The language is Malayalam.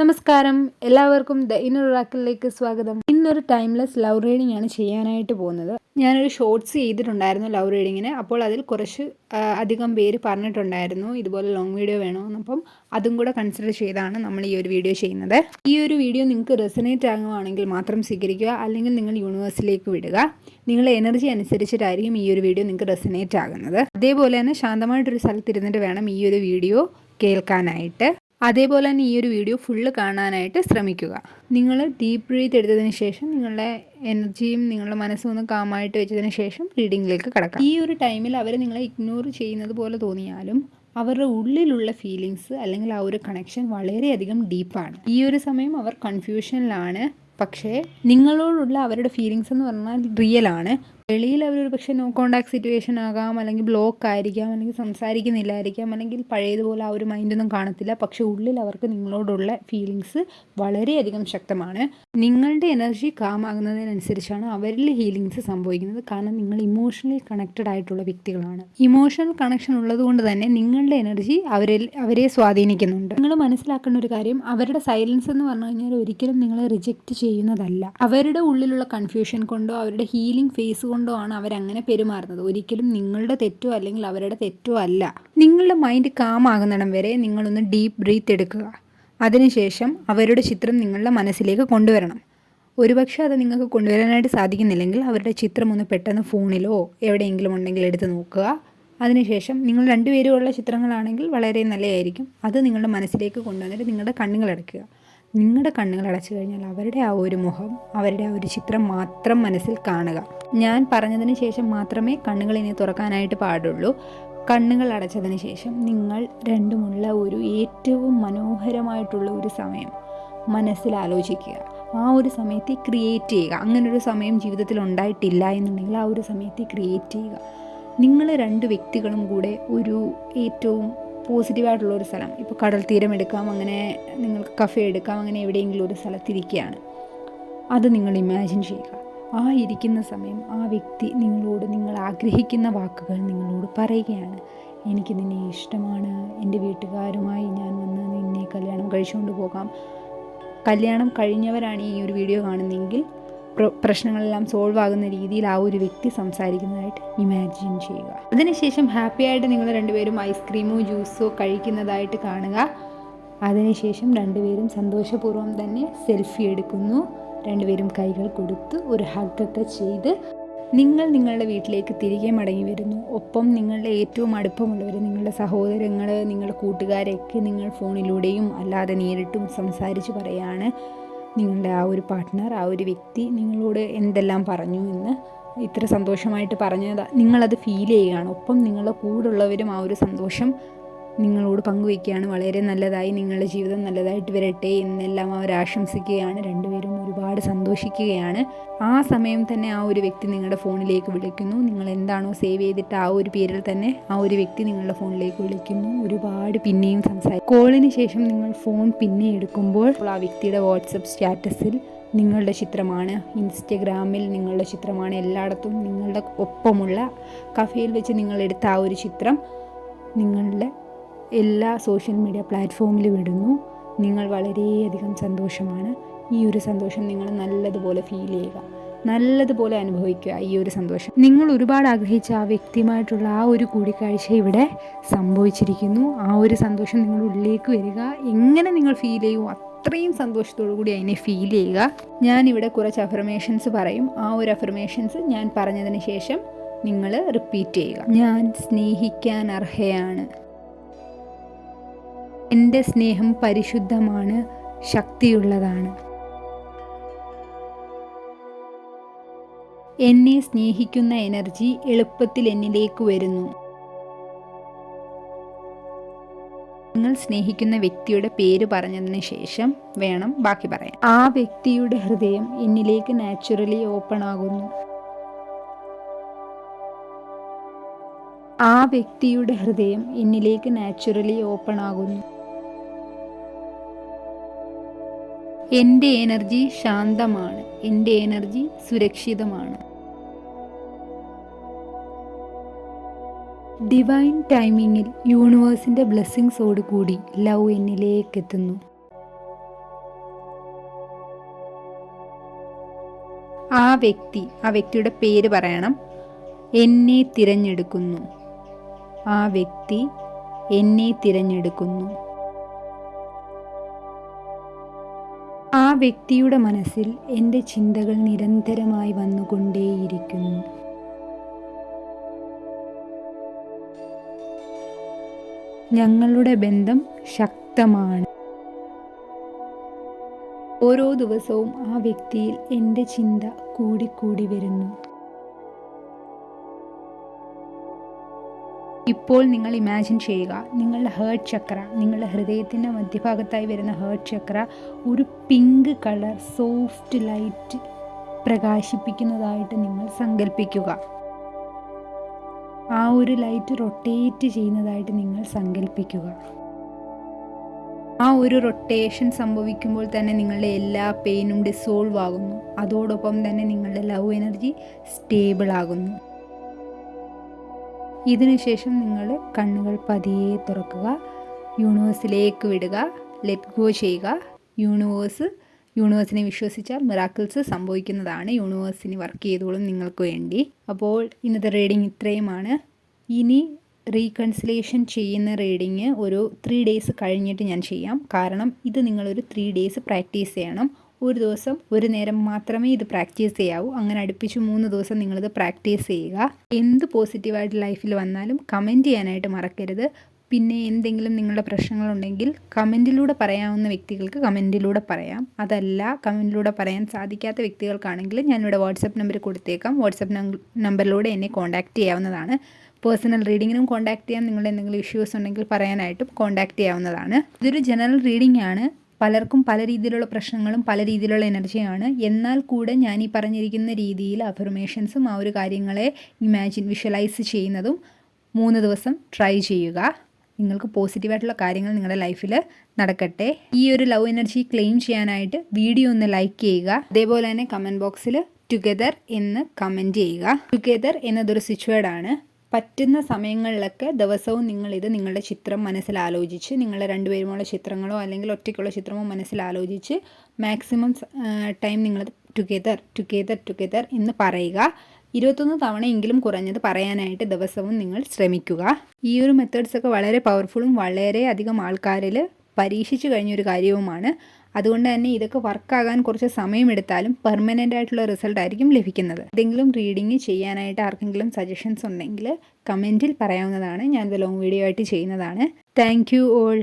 നമസ്കാരം. എല്ലാവർക്കും ദ ഇന്നർ റാക്കിലേക്ക് സ്വാഗതം. ഇന്നൊരു ടൈംലെസ് ലവ് റീഡിംഗ് ആണ് ചെയ്യാനായിട്ട് പോകുന്നത്. ഞാനൊരു ഷോർട്സ് ചെയ്തിട്ടുണ്ടായിരുന്നു ലവ് റീഡിങ്ങിന്. അപ്പോൾ അതിൽ കുറച്ച് അധികം പേര് പറഞ്ഞിട്ടുണ്ടായിരുന്നു. ഇതുപോലെ ലോങ് വീഡിയോ വേണമെന്ന് അപ്പം അതും കൂടെ കൺസിഡർ ചെയ്താണ് നമ്മൾ ഈ ഒരു വീഡിയോ ചെയ്യുന്നത്. ഈ ഒരു വീഡിയോ നിങ്ങൾക്ക് റെസനേറ്റ് ആകുവാണെങ്കിൽ മാത്രം സ്വീകരിക്കുക. അല്ലെങ്കിൽ നിങ്ങൾ യൂണിവേഴ്സിലേക്ക് വിടുക. നിങ്ങളുടെ എനർജി അനുസരിച്ചിട്ടായിരിക്കും ഈ ഒരു വീഡിയോ നിങ്ങൾക്ക് റെസനേറ്റ് ആകുന്നത്. അതേപോലെ തന്നെ ശാന്തമായിട്ടൊരു സ്ഥലത്തിരുന്നിട്ട് വേണം ഈ ഒരു വീഡിയോ കേൾക്കാനായിട്ട്. അതേപോലെ തന്നെ ഈ ഒരു വീഡിയോ ഫുള്ള് കാണാനായിട്ട് ശ്രമിക്കുക. നിങ്ങൾ ഡീപ്പ് ബ്രീത്ത് എടുത്തതിന് ശേഷം നിങ്ങളുടെ എനർജിയും നിങ്ങളുടെ മനസ്സും ഒന്ന് കാമായിട്ട് വെച്ചതിന് ശേഷം റീഡിങ്ങിലേക്ക് കടക്കാം. ഈ ഒരു ടൈമിൽ അവർ നിങ്ങളെ ഇഗ്നോർ ചെയ്യുന്നത് പോലെ തോന്നിയാലും അവരുടെ ഉള്ളിലുള്ള ഫീലിങ്സ് അല്ലെങ്കിൽ ആ ഒരു കണക്ഷൻ വളരെയധികം ഡീപ്പാണ് ഈ ഒരു സമയം അവർ കൺഫ്യൂഷനിലാണ് പക്ഷേ നിങ്ങളോടുള്ള അവരുടെ ഫീലിങ്സ് എന്ന് പറഞ്ഞാൽ റിയൽ ആണ്. വെളിയിൽ അവരൊരു പക്ഷേ നോ കോണ്ടാക്ട് സിറ്റുവേഷൻ ആകാം അല്ലെങ്കിൽ ബ്ലോക്ക് ആയിരിക്കാം അല്ലെങ്കിൽ സംസാരിക്കുന്നില്ലായിരിക്കാം അല്ലെങ്കിൽ പഴയതുപോലെ ആ ഒരു മൈൻഡൊന്നും കാണത്തില്ല. പക്ഷേ ഉള്ളിൽ അവർക്ക് നിങ്ങളോടുള്ള ഫീലിങ്സ് വളരെയധികം ശക്തമാണ്. നിങ്ങളുടെ എനർജി കാമാകുന്നതിനനുസരിച്ചാണ് അവരിൽ ഹീലിങ്സ് സംഭവിക്കുന്നത്. കാരണം നിങ്ങൾ ഇമോഷണലി കണക്റ്റഡ് ആയിട്ടുള്ള വ്യക്തികളാണ്. ഇമോഷണൽ കണക്ഷൻ ഉള്ളതുകൊണ്ട് തന്നെ നിങ്ങളുടെ എനർജി അവരിൽ അവരെ സ്വാധീനിക്കുന്നുണ്ട്. നിങ്ങൾ മനസ്സിലാക്കേണ്ട ഒരു കാര്യം അവരുടെ സൈലൻസ് എന്ന് പറഞ്ഞു കഴിഞ്ഞാൽ ഒരിക്കലും നിങ്ങളെ റിജക്റ്റ് ചെയ്യുന്നതല്ല. അവരുടെ ഉള്ളിലുള്ള കൺഫ്യൂഷൻ കൊണ്ടോ അവരുടെ ഹീലിംഗ് ഫേസ് കൊണ്ടോ ആണ് അവരങ്ങനെ പെരുമാറുന്നത്. ഒരിക്കലും നിങ്ങളുടെ തെറ്റോ അല്ലെങ്കിൽ അവരുടെ തെറ്റോ അല്ല. നിങ്ങളുടെ മൈൻഡ് കാമാകുന്നിടം വരെ നിങ്ങളൊന്ന് ഡീപ്പ് ബ്രീത്ത് എടുക്കുക. അതിനുശേഷം അവരുടെ ചിത്രം നിങ്ങളുടെ മനസ്സിലേക്ക് കൊണ്ടുവരണം. ഒരുപക്ഷെ അത് നിങ്ങൾക്ക് കൊണ്ടുവരാനായിട്ട് സാധിക്കുന്നില്ലെങ്കിൽ അവരുടെ ചിത്രം ഒന്ന് പെട്ടെന്ന് ഫോണിലോ എവിടെയെങ്കിലും ഉണ്ടെങ്കിൽ എടുത്ത് നോക്കുക. അതിനുശേഷം നിങ്ങൾ രണ്ടുപേരുമുള്ള ചിത്രങ്ങളാണെങ്കിൽ വളരെ നല്ലതായിരിക്കും. അത് നിങ്ങളുടെ മനസ്സിലേക്ക് കൊണ്ടുവന്നിട്ട് നിങ്ങളുടെ കണ്ണുകൾ അടയ്ക്കുക. നിങ്ങളുടെ കണ്ണുകൾ അടച്ചു കഴിഞ്ഞാൽ അവരുടെ ആ ഒരു മുഖം അവരുടെ ആ ഒരു ചിത്രം മാത്രം മനസ്സിൽ കാണുക. ഞാൻ പറഞ്ഞതിന് ശേഷം മാത്രമേ കണ്ണുകൾ ഇനി തുറക്കാനായിട്ട് പാടുള്ളൂ. കണ്ണുകൾ അടച്ചതിന് ശേഷം നിങ്ങൾ രണ്ടുമുള്ള ഒരു ഏറ്റവും മനോഹരമായിട്ടുള്ള ഒരു സമയം മനസ്സിൽ ആലോചിക്കുക. ആ ഒരു സമയത്ത് ക്രിയേറ്റ് ചെയ്യുക. അങ്ങനൊരു സമയം ജീവിതത്തിൽ ഉണ്ടായിട്ടില്ല എന്നുണ്ടെങ്കിൽ ആ ഒരു സമയത്ത് ക്രിയേറ്റ് ചെയ്യുക. നിങ്ങൾ രണ്ട് വ്യക്തികളും കൂടെ ഒരു ഏറ്റവും പോസിറ്റീവായിട്ടുള്ള ഒരു സ്ഥലം. ഇപ്പോൾ കടൽ തീരം എടുക്കാം അങ്ങനെ നിങ്ങൾക്ക് കഫേ എടുക്കാം അങ്ങനെ എവിടെയെങ്കിലും ഒരു സ്ഥലത്തിരിക്കുകയാണ് അത് നിങ്ങൾ ഇമാജിൻ ചെയ്യുക. ആ ഇരിക്കുന്ന സമയം ആ വ്യക്തി നിങ്ങളോട് നിങ്ങൾ ആഗ്രഹിക്കുന്ന വാക്കുകൾ നിങ്ങളോട് പറയുകയാണ്. എനിക്ക് നിന്നെ ഇഷ്ടമാണ്. എന്റെ വീട്ടുകാരുമായി ഞാൻ വന്ന് നിന്നെ കല്യാണം കഴിച്ചുകൊണ്ട് പോകാം. കല്യാണം കഴിഞ്ഞവരാണ് ഈ ഒരു വീഡിയോ കാണുന്നതെങ്കിൽ പ്രശ്നങ്ങളെല്ലാം സോൾവ് ആകുന്ന രീതിയിൽ ആ ഒരു വ്യക്തി സംസാരിക്കുന്നതായിട്ട് ഇമാജിൻ ചെയ്യുക. അതിനുശേഷം ഹാപ്പി ആയിട്ട് നിങ്ങൾ രണ്ടുപേരും ഐസ്ക്രീമോ ജ്യൂസോ കഴിക്കുന്നതായിട്ട് കാണുക. അതിനുശേഷം രണ്ടുപേരും സന്തോഷപൂർവം തന്നെ സെൽഫി എടുക്കുന്നു. രണ്ടുപേരും കൈകൾ കൊടുത്ത് ഒരു ഹഗ്ഗൊക്കെ ചെയ്ത് നിങ്ങൾ നിങ്ങളുടെ വീട്ടിലേക്ക് തിരികെ മടങ്ങി വരുന്നു. ഒപ്പം നിങ്ങളുടെ ഏറ്റവും അടുപ്പമുള്ളവർ നിങ്ങളുടെ സഹോദരങ്ങൾ നിങ്ങളുടെ കൂട്ടുകാരെയൊക്കെ നിങ്ങൾ ഫോണിലൂടെയും അല്ലാതെ നേരിട്ടും സംസാരിച്ച് പറയാണ്. നിങ്ങളുടെ ആ ഒരു പാർട്ട്ണർ ആ ഒരു വ്യക്തി നിങ്ങളോട് എന്തെല്ലാം പറഞ്ഞു എന്ന് ഇത്ര സന്തോഷമായിട്ട് പറഞ്ഞത്. നിങ്ങളത് ഫീൽ ചെയ്യുകയാണ്. ഒപ്പം നിങ്ങളുടെ കൂടുള്ളവരും ആ ഒരു സന്തോഷം നിങ്ങളോട് പങ്കുവയ്ക്കുകയാണ്. വളരെ നല്ലതായി നിങ്ങളുടെ ജീവിതം നല്ലതായിട്ട് വരട്ടെ എന്നെല്ലാം അവർ ആശംസിക്കുകയാണ്. രണ്ടുപേരും ഒരുപാട് സന്തോഷിക്കുകയാണ്. ആ സമയം തന്നെ ആ ഒരു വ്യക്തി നിങ്ങളുടെ ഫോണിലേക്ക് വിളിക്കുന്നു. നിങ്ങൾ എന്താണോ സേവ് ചെയ്തിട്ട് ആ ഒരു പേരിൽ തന്നെ ആ ഒരു വ്യക്തി നിങ്ങളുടെ ഫോണിലേക്ക് വിളിക്കുന്നു. ഒരുപാട് പിന്നെയും സംസാരിക്കും കോളിന് ശേഷം നിങ്ങൾ ഫോൺ പിന്നെ എടുക്കുമ്പോൾ ആ വ്യക്തിയുടെ വാട്സപ്പ് സ്റ്റാറ്റസിൽ നിങ്ങളുടെ ചിത്രമാണ്. ഇൻസ്റ്റഗ്രാമിൽ നിങ്ങളുടെ ചിത്രമാണ് എല്ലായിടത്തും നിങ്ങളുടെ ഒപ്പമുള്ള കഫേയിൽ വെച്ച് നിങ്ങൾ എടുത്ത ആ ഒരു ചിത്രം നിങ്ങളുടെ എല്ലാ സോഷ്യൽ മീഡിയ പ്ലാറ്റ്ഫോമിലും ഇടുന്നു. നിങ്ങൾ വളരെയധികം സന്തോഷമാണ്. ഈ ഒരു സന്തോഷം നിങ്ങൾ നല്ലതുപോലെ ഫീൽ ചെയ്യുക. നല്ലതുപോലെ അനുഭവിക്കുക ഈ ഒരു സന്തോഷം. നിങ്ങൾ ഒരുപാട് ആഗ്രഹിച്ച ആ വ്യക്തിയുമായിട്ടുള്ള ആ ഒരു കൂടിക്കാഴ്ച ഇവിടെ സംഭവിച്ചിരിക്കുന്നു. ആ ഒരു സന്തോഷം നിങ്ങളുടെ ഉള്ളിലേക്ക് വരിക. എങ്ങനെ നിങ്ങൾ ഫീൽ ചെയ്യും? അത്രയും സന്തോഷത്തോടു കൂടി അതിനെ ഫീൽ ചെയ്യുക. ഞാനിവിടെ കുറച്ച് അഫർമേഷൻസ് പറയും. ആ ഒരു അഫർമേഷൻസ് ഞാൻ പറഞ്ഞതിന് ശേഷം നിങ്ങൾ റിപ്പീറ്റ് ചെയ്യുക. ഞാൻ സ്നേഹിക്കാൻ അർഹയാണ്. എന്റെ സ്നേഹം പരിശുദ്ധമാണ് ശക്തിയുള്ളതാണ്. എന്നെ സ്നേഹിക്കുന്ന എനർജി എളുപ്പത്തിൽ എന്നിലേക്ക് വരുന്നു. നിങ്ങൾ സ്നേഹിക്കുന്ന വ്യക്തിയുടെ പേര് പറഞ്ഞതിന് ശേഷം വേണം ബാക്കി പറയാൻ. ആ വ്യക്തിയുടെ ഹൃദയം എന്നിലേക്ക് നാച്ചുറലി ഓപ്പൺ ആകുന്നു. ആ വ്യക്തിയുടെ ഹൃദയം എന്നിലേക്ക് നാച്ചുറലി ഓപ്പൺ ആകുന്നു. എന്റെ എനർജി ശാന്തമാണ്. എന്റെ എനർജി സുരക്ഷിതമാണ്. ഡിവൈൻ ടൈമിങ്ങിൽ യൂണിവേഴ്സിന്റെ ബ്ലെസ്സിങ്സോടുകൂടി ലവ് എന്നിലേക്ക് എത്തുന്നു. ആ വ്യക്തി ആ വ്യക്തിയുടെ പേര് പറയണം. എന്നെ തിരഞ്ഞെടുക്കുന്നു. ആ വ്യക്തി എന്നെ തിരഞ്ഞെടുക്കുന്നു. ആ വ്യക്തിയുടെ മനസ്സിൽ എന്റെ ചിന്തകൾ നിരന്തരമായി വന്നുകൊണ്ടേയിരിക്കുന്നു. ഞങ്ങളുടെ ബന്ധം ശക്തമാണ്. ഓരോ ദിവസവും ആ വ്യക്തിയിൽ എന്റെ ചിന്ത കൂടിക്കൂടി വരുന്നു. ഇപ്പോൾ നിങ്ങൾ ഇമാജിൻ ചെയ്യുക നിങ്ങളുടെ ഹേർട്ട് ചക്ര നിങ്ങളുടെ ഹൃദയത്തിന്റെ മധ്യഭാഗത്തായി വരുന്ന ഹേർട്ട് ചക്ര ഒരു പിങ്ക് കളർ സോഫ്റ്റ് ലൈറ്റ് പ്രകാശിപ്പിക്കുന്നതായിട്ട് നിങ്ങൾ സങ്കല്പിക്കുക ആ ഒരു ലൈറ്റ് റൊട്ടേറ്റ് ചെയ്യുന്നതായിട്ട് നിങ്ങൾ സങ്കല്പിക്കുക ആ ഒരു റൊട്ടേഷൻ സംഭവിക്കുമ്പോൾ തന്നെ നിങ്ങളുടെ എല്ലാ പെയിനും ഡിസോൾവ് ആകുന്നു. അതോടൊപ്പം തന്നെ നിങ്ങളുടെ ലവ് എനർജി സ്റ്റേബിൾ ആകുന്നു. ഇതിനുശേഷം നിങ്ങൾ കണ്ണുകൾ പതിയെ തുറക്കുക യൂണിവേഴ്സിലേക്ക് വിടുക ലെറ്റ് ഗോ ചെയ്യുക. യൂണിവേഴ്സ് യൂണിവേഴ്സിനെ വിശ്വസിച്ചാൽ മിറാക്കിൾസ് സംഭവിക്കുന്നതാണ്. യൂണിവേഴ്സിന് വർക്ക് ചെയ്തോളും നിങ്ങൾക്ക് വേണ്ടി. അപ്പോൾ ഇന്നത്തെ റീഡിങ് ഇത്രയുമാണ്. ഇനി റീകൺസിലേഷൻ ചെയ്യുന്ന റീഡിങ് ഒരു ത്രീ ഡേയ്സ് കഴിഞ്ഞിട്ട് ഞാൻ ചെയ്യാം. കാരണം ഇത് നിങ്ങളൊരു ത്രീ ഡേയ്സ് പ്രാക്ടീസ് ചെയ്യണം. ഒരു ദിവസം ഒരു നേരം മാത്രമേ ഇത് പ്രാക്ടീസ് ചെയ്യാവൂ. അങ്ങനെ അടുപ്പിച്ച് മൂന്ന് ദിവസം നിങ്ങളിത് പ്രാക്ടീസ് ചെയ്യുക. എന്ത് പോസിറ്റീവായിട്ട് ലൈഫിൽ വന്നാലും കമന്റ് ചെയ്യാനായിട്ട് മറക്കരുത്. പിന്നെ എന്തെങ്കിലും നിങ്ങളുടെ പ്രശ്നങ്ങളുണ്ടെങ്കിൽ കമന്റിലൂടെ പറയാവുന്ന വ്യക്തികൾക്ക് കമന്റിലൂടെ പറയാം. അതല്ല കമന്റിലൂടെ പറയാൻ സാധിക്കാത്ത വ്യക്തികൾക്കാണെങ്കിൽ ഞാനിവിടെ വാട്സപ്പ് നമ്പർ കൊടുത്തേക്കാം. വാട്സപ്പ് നമ്പറിലൂടെ എന്നെ കോൺടാക്റ്റ് ചെയ്യാവുന്നതാണ്. പേഴ്സണൽ റീഡിങ്ങിനും കോൺടാക്ട് ചെയ്യാൻ നിങ്ങളുടെ എന്തെങ്കിലും ഇഷ്യൂസ് ഉണ്ടെങ്കിൽ പറയാനായിട്ടും കോൺടാക്ട് ചെയ്യാവുന്നതാണ്. ഇതൊരു ജനറൽ റീഡിംഗ് ആണ് പലർക്കും പല രീതിയിലുള്ള പ്രശ്നങ്ങളും പല രീതിയിലുള്ള എനർജിയാണ് എന്നാൽ കൂടെ ഞാൻ ഈ പറഞ്ഞിരിക്കുന്ന രീതിയിൽ അഫർമേഷൻസും ആ ഒരു കാര്യങ്ങളെ ഇമാജിൻ വിഷ്വലൈസ് ചെയ്യുന്നതും മൂന്ന് ദിവസം ട്രൈ ചെയ്യുക. നിങ്ങൾക്ക് പോസിറ്റീവായിട്ടുള്ള കാര്യങ്ങൾ നിങ്ങളുടെ ലൈഫിൽ നടക്കട്ടെ. ഈ ഒരു ലവ് എനർജി ക്ലെയിം ചെയ്യാനായിട്ട് വീഡിയോ ഒന്ന് ലൈക്ക് ചെയ്യുക. അതേപോലെ തന്നെ കമന്റ് ബോക്സിൽ ടുഗെദർ എന്ന് കമന്റ് ചെയ്യുക. ടുഗെദർ എന്നതൊരു സിറ്റുവേഡാണ് പറ്റുന്ന സമയങ്ങളിലൊക്കെ ദിവസവും നിങ്ങളിത് നിങ്ങളുടെ ചിത്രം മനസ്സിൽ ആലോചിച്ച് നിങ്ങളുടെ രണ്ടുപേരുമുള്ള ചിത്രങ്ങളോ അല്ലെങ്കിൽ ഒറ്റയ്ക്കുള്ള ചിത്രമോ മനസ്സിൽ ആലോചിച്ച് മാക്സിമം ടൈം നിങ്ങൾ ടുഗെദർ ടുഗെദർ ടുഗെദർ എന്ന് പറയുക. ഇരുപത്തൊന്ന് തവണയെങ്കിലും കുറഞ്ഞത് പറയാനായിട്ട് ദിവസവും നിങ്ങൾ ശ്രമിക്കുക. ഈ ഒരു മെത്തേഡ്സ് ഒക്കെ വളരെ പവർഫുള്ളും വളരെയധികം ആൾക്കാരിൽ പരീക്ഷിച്ചു കഴിഞ്ഞൊരു കാര്യവുമാണ്. അതുകൊണ്ട് തന്നെ ഇതൊക്കെ വർക്കാകാൻ കുറച്ച് സമയമെടുത്താലും പെർമനന്റ് ആയിട്ടുള്ള റിസൾട്ട് ആയിരിക്കും ലഭിക്കുന്നത്. എന്തെങ്കിലും റീഡിങ് ചെയ്യാനായിട്ട് ആർക്കെങ്കിലും സജഷൻസ് ഉണ്ടെങ്കിൽ കമന്റിൽ പറയാവുന്നതാണ്. ഞാൻ ലോങ് വീഡിയോ ആയിട്ട് ചെയ്യുന്നതാണ്. Thank you all